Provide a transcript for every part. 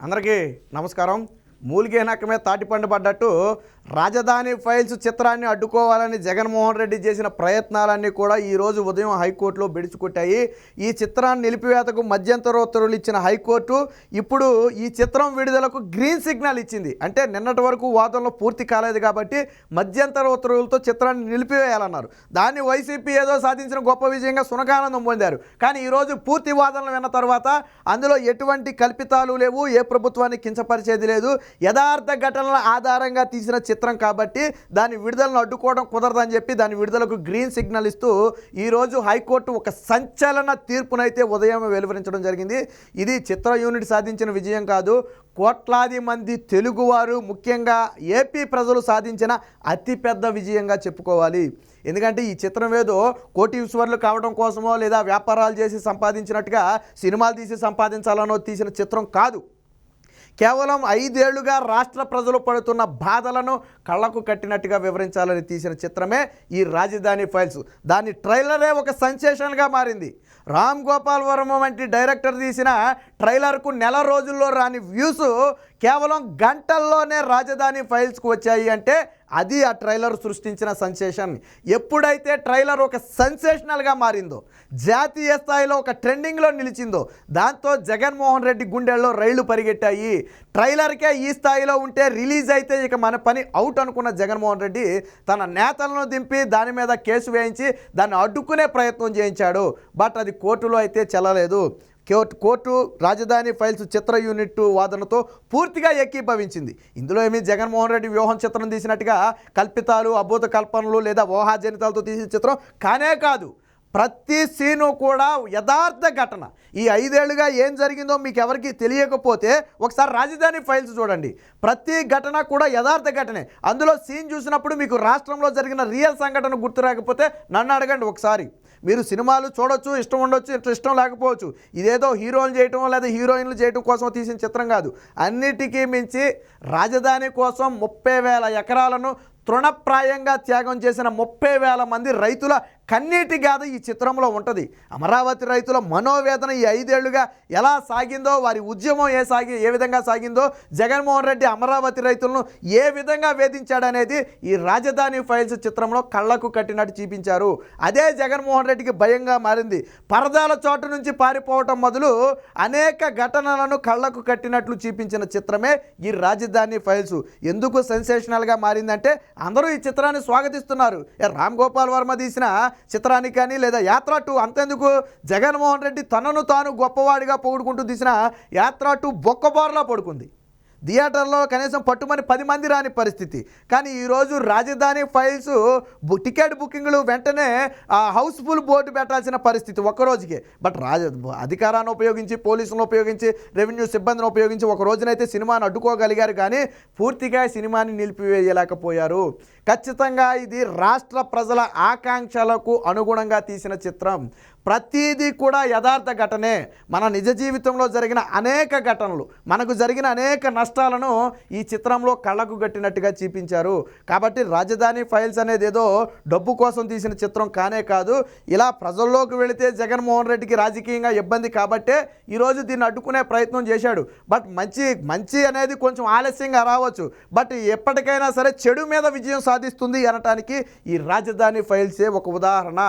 అందరికీ నమస్కారం. మూలిగే మీద తాటిపండు పడ్డట్టు రాజధాని ఫైల్స్ చిత్రాన్ని అడ్డుకోవాలని జగన్మోహన్ రెడ్డి చేసిన ప్రయత్నాలన్నీ కూడా ఈరోజు ఉదయం హైకోర్టులో బెడిచికొట్టాయి. ఈ చిత్రాన్ని నిలిపివేతకు మధ్యంతర ఉత్తర్వులు ఇచ్చిన హైకోర్టు ఇప్పుడు ఈ చిత్రం విడుదలకు గ్రీన్ సిగ్నల్ ఇచ్చింది. అంటే నిన్నటి వరకు వాదనలు పూర్తి కాలేదు కాబట్టి మధ్యంతర ఉత్తర్వులతో చిత్రాన్ని నిలిపివేయాలన్నారు. దాన్ని వైసీపీ ఏదో సాధించిన గొప్ప విజయంగా సునకానందం పొందారు. కానీ ఈరోజు పూర్తి వాదనలు విన్న తర్వాత అందులో ఎటువంటి కల్పితాలు లేవు ఏ ప్రభుత్వాన్ని కించపరిచేది లేదు. యథార్థ ఘటనల ఆధారంగా తీసిన చిత్రం కాబట్టి దాని విడుదలను అడ్డుకోవడం కుదరదని చెప్పి దాని విడుదలకు గ్రీన్ సిగ్నల్ ఇస్తూ ఈరోజు హైకోర్టు ఒక సంచలన తీర్పునైతే ఉదయం వెలువరించడం జరిగింది. ఇది చిత్ర యూనిట్ సాధించిన విజయం కాదు. కోట్లాది మంది తెలుగువారు ముఖ్యంగా ఏపీ ప్రజలు సాధించిన అతిపెద్ద విజయంగా చెప్పుకోవాలి. ఎందుకంటే ఈ చిత్రం ఏదో కోటీశ్వర్లు కావడం కోసమో లేదా వ్యాపారాలు చేసి సంపాదించినట్టుగా సినిమాలు తీసి సంపాదించాలనో తీసిన చిత్రం కాదు. కేవలం ఐదేళ్ళుగా రాష్ట్ర ప్రజలు పడుతున్న బాధలను కళ్ళకు కట్టినట్టుగా వివరించాలని తీసిన చిత్రమే ఈ రాజధాని ఫైల్స్. దాని ట్రైలరే ఒక సెన్సేషన్గా మారింది. రామ్ గోపాల్ వర్మ వంటి డైరెక్టర్ తీసిన ట్రైలర్కు నెల రోజుల్లో రాని వ్యూస్ కేవలం గంటల్లోనే రాజధాని ఫైల్స్కు వచ్చాయి అంటే అది ఆ ట్రైలర్ సృష్టించిన సెన్సేషన్. ఎప్పుడైతే ట్రైలర్ ఒక సెన్సేషనల్గా మారిందో జాతీయ స్థాయిలో ఒక ట్రెండింగ్లో నిలిచిందో దాంతో జగన్మోహన్ రెడ్డి గుండెల్లో రైళ్ళు పరిగెట్టాయి. ట్రైలర్కే ఈ స్థాయిలో ఉంటే రిలీజ్ అయితే ఇక మన పని అవుట్ అనుకున్న జగన్మోహన్ రెడ్డి తన నేతలను దింపి దాని మీద కేసు వేయించి దాన్ని అడ్డుకునే ప్రయత్నం చేయించాడు. బట్ అది కోర్టులో అయితే చెల్లలేదు. కోర్టు కోర్టు రాజధాని ఫైల్స్ చిత్ర యూనిట్ వాదనతో పూర్తిగా ఏకీభవించింది. ఇందులో ఏమీ జగన్మోహన్ రెడ్డి వ్యూహం చిత్రం తీసినట్టుగా కల్పితాలు అభూత కల్పనలు లేదా ఊహాజనితాలతో తీసిన చిత్రం కానే కాదు. ప్రతి సీను కూడా యథార్థ ఘటన. ఈ ఐదేళ్ళుగా ఏం జరిగిందో మీకు ఎవరికి తెలియకపోతే ఒకసారి రాజధాని ఫైల్స్ చూడండి. ప్రతి ఘటన కూడా యథార్థ ఘటనే. అందులో సీన్ చూసినప్పుడు మీకు రాష్ట్రంలో జరిగిన రియల్ సంఘటన గుర్తు రాకపోతే నన్ను అడగండి ఒకసారి. మీరు సినిమాలు చూడొచ్చు ఇష్టం ఉండొచ్చు ఇట్లా ఇష్టం లేకపోవచ్చు. ఇదేదో హీరోలు చేయటం లేదా హీరోయిన్లు చేయటం కోసం తీసిన చిత్రం కాదు. అన్నిటికీ మించి రాజధాని కోసం ముప్పై వేల ఎకరాలను తృణప్రాయంగా త్యాగం చేసిన ముప్పై వేల మంది రైతుల కన్నీటి గాథ ఈ చిత్రంలో ఉంటుంది. అమరావతి రైతుల మనోవేదన ఈ ఐదేళ్ళుగా ఎలా సాగిందో వారి ఉద్యమం ఏ సాగి ఏ విధంగా సాగిందో జగన్మోహన్ రెడ్డి అమరావతి రైతులను ఏ విధంగా వేధించాడనేది ఈ రాజధాని ఫైల్స్ చిత్రంలో కళ్ళకు కట్టినట్టు చూపించారు. అదే జగన్మోహన్ రెడ్డికి భయంగా మారింది. పరదాల చోటు నుంచి పారిపోవటం మొదలు అనేక ఘటనలను కళ్ళకు కట్టినట్లు చూపించిన చిత్రమే ఈ రాజధాని ఫైల్స్. ఎందుకు సెన్సేషనల్గా మారిందంటే అందరూ ఈ చిత్రాన్ని స్వాగతిస్తున్నారు. రామ్ గోపాల్ వర్మ తీసిన చిత్రానికి కానీ లేదా యాత్ర టూ అంతెందుకు? జగన్మోహన్ రెడ్డి తనను తాను గొప్పవాడిగా పొగుడుకుంటూ తీసిన యాత్ర టూ బొక్కబారులా పడుకుంది. థియేటర్లో కనీసం పట్టుమని పది మంది రాని పరిస్థితి. కానీ ఈరోజు రాజధాని ఫైల్స్ బు- టికెట్ బుకింగ్లు వెంటనే హౌస్ఫుల్ బోర్డు పెట్టాల్సిన పరిస్థితి ఒక్క బట్ రాజ అధికారాన్ని ఉపయోగించి పోలీసులను ఉపయోగించి రెవెన్యూ సిబ్బందిని ఉపయోగించి ఒక రోజునైతే సినిమాను అడ్డుకోగలిగారు కానీ పూర్తిగా సినిమాని నిలిపివేయలేకపోయారు. ఖచ్చితంగా ఇది రాష్ట్ర ప్రజల ఆకాంక్షలకు అనుగుణంగా తీసిన చిత్రం. ప్రతిదీ కూడా యథార్థ ఘటనే. మన నిజ జీవితంలో జరిగిన అనేక ఘటనలు మనకు జరిగిన అనేక నష్ట నష్టాలను ఈ చిత్రంలో కళ్ళకు కట్టినట్టుగా చూపించారు. కాబట్టి రాజధాని ఫైల్స్ అనేది ఏదో డబ్బు కోసం తీసిన చిత్రం కానే కాదు. ఇలా ప్రజల్లోకి వెళితే జగన్మోహన్ రెడ్డికి రాజకీయంగా ఇబ్బంది కాబట్టే ఈరోజు దీన్ని అడ్డుకునే ప్రయత్నం చేశాడు. బట్ మంచి మంచి అనేది కొంచెం ఆలస్యంగా రావచ్చు. బట్ ఎప్పటికైనా సరే చెడు మీద విజయం సాధిస్తుంది అనటానికి ఈ రాజధాని ఫైల్సే ఒక ఉదాహరణ.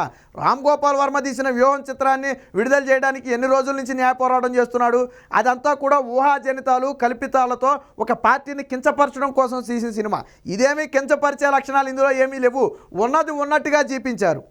రామ్ గోపాల్ వర్మ తీసిన వ్యూహం చిత్రాన్ని విడుదల చేయడానికి ఎన్ని రోజుల నుంచి న్యాయ పోరాటం చేస్తున్నాడు? అదంతా కూడా ఊహాజనితాలు కల్పితాలతో ఒక పార్టీని కించపరచడం కోసం తీసిన సినిమా. ఇదేమీ కించపరిచే లక్షణాలు ఇందులో ఏమీ లేవు. ఉన్నది ఉన్నట్టుగా చూపించారు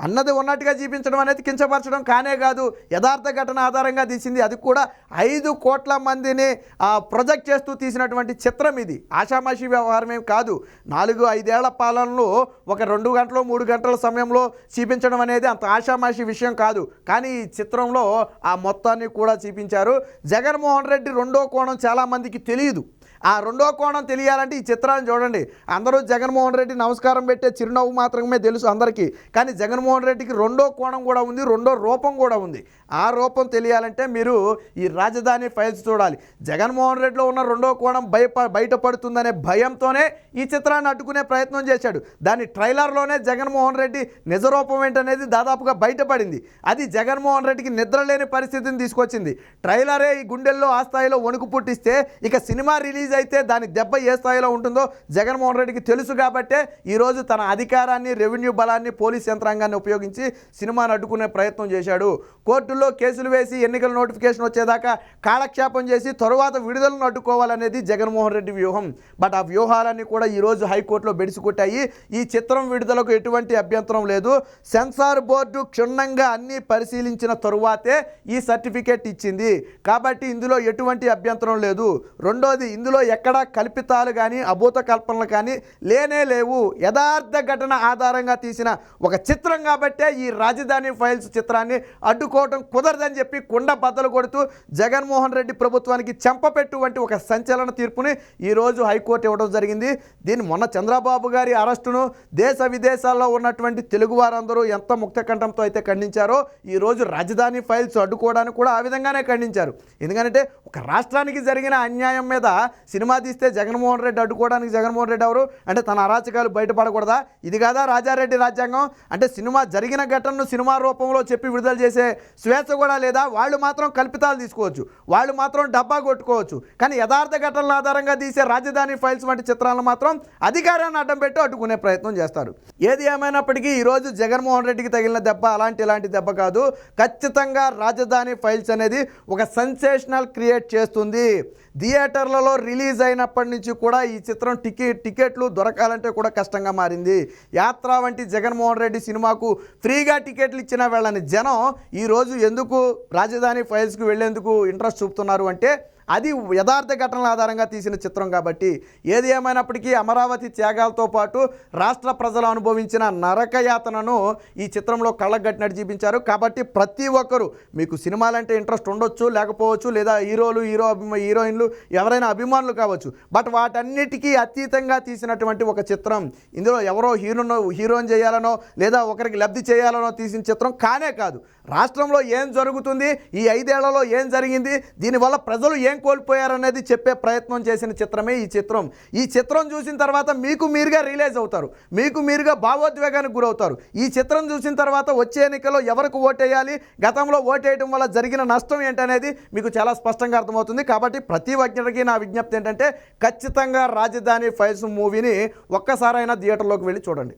అన్నది ఉన్నట్టుగా చూపించడం అనేది కించపరచడం కానే కాదు. యథార్థ ఘటన ఆధారంగా తీసింది. అది కూడా ఐదు కోట్ల మందిని ఆ, ప్రొజెక్ట్ చేస్తూ తీసినటువంటి చిత్రం ఇది. ఆషామాషి వ్యవహారం ఏం కాదు. నాలుగు ఐదేళ్ళ పాలనలో ఒక రెండు గంటలు మూడు గంటల సమయంలో చూపించడం అనేది అంత ఆషామాషి విషయం కాదు. కానీ ఈ చిత్రంలో ఆ మొత్తాన్ని కూడా చూపించారు. జగన్మోహన్ రెడ్డి రెండో కోణం చాలామందికి తెలియదు. ఆ రెండో కోణం తెలియాలంటే ఈ చిత్రాన్ని చూడండి. అందరూ జగన్మోహన్ రెడ్డి నమస్కారం పెట్టే చిరునవ్వు మాత్రమే తెలుసు అందరికీ. కానీ జగన్మోహన్ రెడ్డికి రెండో కోణం కూడా ఉంది రెండో రూపం కూడా ఉంది. ఆ రూపం తెలియాలంటే మీరు ఈ రాజధాని ఫైల్స్ చూడాలి. జగన్మోహన్ రెడ్డిలో ఉన్న రెండో కోణం భయప బయటపడుతుందనే భయంతోనే ఈ చిత్రాన్ని అడ్డుకునే ప్రయత్నం చేశాడు. దాని ట్రైలర్లోనే జగన్మోహన్ రెడ్డి నిజ రూపం ఏంటనేది దాదాపుగా బయటపడింది. అది జగన్మోహన్ రెడ్డికి నిద్ర లేని పరిస్థితిని తీసుకొచ్చింది. ట్రైలరే ఈ గుండెల్లో ఆ స్థాయిలో వణుకు పుట్టిస్తే ఇక సినిమా రిలీజ్ అయితే దాని దెబ్బ ఏ స్థాయిలో ఉంటుందో జగన్మోహన్ రెడ్డికి తెలుసు కాబట్టే ఈరోజు తన అధికారాన్ని రెవెన్యూ బలాన్ని పోలీస్ యంత్రాంగాన్ని ఉపయోగించి సినిమాను అడ్డుకునే ప్రయత్నం చేశాడు. కోర్టుల్లో కేసులు వేసి ఎన్నికల నోటిఫికేషన్ వచ్చేదాకా కాలక్షేపం చేసి తరువాత విడుదలను అడ్డుకోవాలనేది జగన్మోహన్ రెడ్డి వ్యూహం. బట్ ఆ వ్యూహాలన్నీ కూడా ఈరోజు హైకోర్టులో బెడిసికొట్టాయి. ఈ చిత్రం విడుదలకు ఎటువంటి అభ్యంతరం లేదు. సెన్సార్ బోర్డు క్షుణ్ణంగా అన్ని పరిశీలించిన తరువాతే ఈ సర్టిఫికేట్ ఇచ్చింది. కాబట్టి ఇందులో ఎటువంటి అభ్యంతరం లేదు. రెండోది ఇందులో ఎక్కడా కల్పితాలు కానీ అభూత కల్పనలు కానీ లేనే లేవు. యథార్థ ఘటన ఆధారంగా తీసిన ఒక చిత్రం కాబట్టే ఈ రాజధాని ఫైల్స్ చిత్రాన్ని అడ్డుకోవటం కుదరదని చెప్పి కుండ బద్దలు కొడుతూ జగన్మోహన్ రెడ్డి ప్రభుత్వానికి చెంపపెట్టు వంటి ఒక సంచలన తీర్పుని ఈరోజు హైకోర్టు ఇవ్వడం జరిగింది. దీన్ని మొన్న చంద్రబాబు గారి అరెస్టును దేశ విదేశాల్లో ఉన్నటువంటి తెలుగు వారందరూ ఎంత ముక్త కంఠంతో అయితే ఖండించారో ఈరోజు రాజధాని ఫైల్స్ అడ్డుకోవడానికి కూడా ఆ విధంగానే ఖండించారు. ఎందుకంటే ఒక రాష్ట్రానికి జరిగిన అన్యాయం మీద సినిమా తీస్తే జగన్మోహన్ రెడ్డి అడ్డుకోవడానికి జగన్మోహన్ రెడ్డి ఎవరు? అంటే తన అరాచకాలు బయటపడకూడదా? ఇది కాదా రాజారెడ్డి రాజ్యాంగం? అంటే సినిమా జరిగిన ఘటనను సినిమా రూపంలో చెప్పి విడుదల చేసే స్వేచ్ఛ కూడా లేదా? వాళ్ళు మాత్రం కల్పితాలు తీసుకోవచ్చు. వాళ్ళు మాత్రం డబ్బా కొట్టుకోవచ్చు. కానీ యథార్థ ఘటనల ఆధారంగా తీసే రాజధాని ఫైల్స్ వంటి చిత్రాలను మాత్రం అధికారాన్ని అడ్డం పెట్టి అడ్డుకునే ప్రయత్నం చేస్తారు. ఏది ఏమైనప్పటికీ ఈరోజు జగన్మోహన్ రెడ్డికి తగిలిన దెబ్బ అలాంటి ఇలాంటి దెబ్బ కాదు. ఖచ్చితంగా రాజధాని ఫైల్స్ అనేది ఒక సెన్సేషనల్ క్రియేట్ చేస్తుంది. థియేటర్లలో రిలీజ్ రిలీజ్ అయినప్పటి నుంచి కూడా ఈ చిత్రం టికెట్ టికెట్లు దొరకాలంటే కూడా కష్టంగా మారింది. యాత్ర వంటి జగన్మోహన్ రెడ్డి సినిమాకు ఫ్రీగా టికెట్లు ఇచ్చిన వెళ్ళని జనం ఈరోజు ఎందుకు రాజధాని ఫైల్స్కి వెళ్ళేందుకు ఇంట్రెస్ట్ చూపుతున్నారు అంటే అది యథార్థ ఘటనల ఆధారంగా తీసిన చిత్రం కాబట్టి ఏది ఏమైనప్పటికీ అమరావతి త్యాగాలతో పాటు రాష్ట్ర ప్రజలు అనుభవించిన నరకయాతనను ఈ చిత్రంలో కళ్ళగట్టినట్టు చూపించారు. కాబట్టి ప్రతి ఒక్కరూ మీకు సినిమాలంటే ఇంట్రెస్ట్ ఉండొచ్చు లేకపోవచ్చు లేదా హీరోలు హీరో అభిమా హీరోయిన్లు ఎవరైనా అభిమానులు కావచ్చు. బట్ వాటన్నిటికీ అతీతంగా తీసినటువంటి ఒక చిత్రం ఇందులో ఎవరో హీరోను హీరోయిన్ చేయాలనో లేదా ఒకరికి లబ్ధి చేయాలనో తీసిన చిత్రం కానే కాదు. రాష్ట్రంలో ఏం జరుగుతుంది? ఈ ఐదేళ్ళలో ఏం జరిగింది? దీనివల్ల ప్రజలు ఏం ఏం కోల్పోయారనేది చెప్పే ప్రయత్నం చేసిన చిత్రమే ఈ చిత్రం. ఈ చిత్రం చూసిన తర్వాత మీకు మీరుగా రిలీజ్ అవుతారు. మీకు మీరుగా భావోద్వేగానికి గురవుతారు. ఈ చిత్రం చూసిన తర్వాత వచ్చే ఎన్నికల్లో ఎవరికి ఓటేయాలి? గతంలో ఓటేయడం వల్ల జరిగిన నష్టం ఏంటనేది మీకు చాలా స్పష్టంగా అర్థమవుతుంది. కాబట్టి ప్రతి ఒక్కరికి నా విజ్ఞప్తి ఏంటంటే ఖచ్చితంగా రాజధాని ఫైల్స్ మూవీని ఒక్కసారైనా థియేటర్లోకి వెళ్ళి చూడండి.